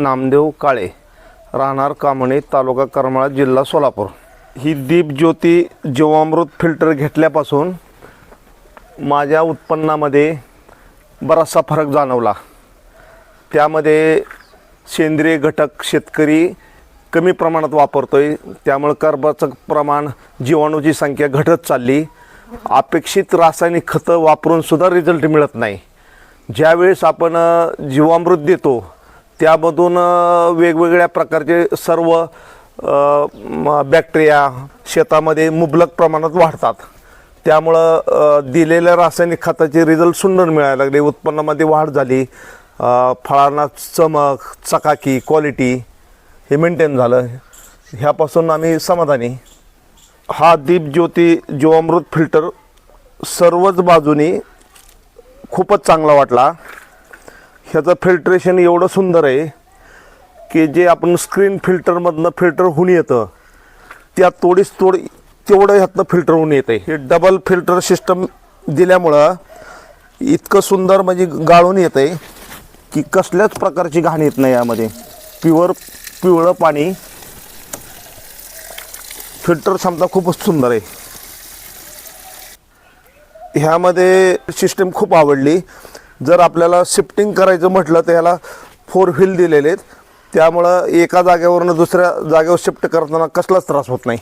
नामदेव काळे राहणार कामणे तालुका करमाळा जिल्हा सोलापूर. ही दीपज्योती जीवामृत फिल्टर घेतल्यापासून माझ्या उत्पन्नामध्ये बराचसा फरक जाणवला. त्यामध्ये सेंद्रिय घटक शेतकरी कमी प्रमाणात वापरतो आहे त्यामुळे कर्बाचं प्रमाण जीवाणूची संख्या घटत चालली. अपेक्षित रासायनिक खतं वापरून सुद्धा रिझल्ट मिळत नाही. ज्यावेळेस आपण जीवामृत देतो त्यामधून वेगवेगळ्या प्रकारचे सर्व म, बॅक्टेरिया शेतामध्ये मुबलक प्रमाणात वाढतात. त्यामुळं दिलेल्या रासायनिक खताचे रिझल्ट सुंदर मिळायला लागले. उत्पन्नामध्ये वाढ झाली. फळांना चमक चकाकी क्वालिटी हे मेंटेन झालं. ह्यापासून आम्ही समाधानी. हा दीपज्योती जीवामृत फिल्टर सर्वच बाजूनी खूपच चांगला वाटला. ह्याचं फिल्ट्रेशन एवढं सुंदर आहे की जे आपण स्क्रीन फिल्टरमधनं फिल्टर होऊन येतं त्या तोडीस तोड तेवढं ह्यातनं फिल्टर होऊन येतं हे डबल फिल्टर सिस्टम दिल्यामुळं इतकं सुंदर म्हणजे गाळून येतं आहे की कसल्याच प्रकारची घाण येत नाही यामध्ये. प्युअर पिवळं पाणी. फिल्टर क्षमता खूपच सुंदर आहे. ह्यामध्ये सिस्टम खूप आवडली. जर आपल्याला शिफ्टिंग करायचं म्हटलं तर ह्याला फोर व्हील दिलेले आहेत. त्यामुळं एका जागेवरनं दुसऱ्या जागेवर शिफ्ट करताना कसलाच त्रास होत नाही.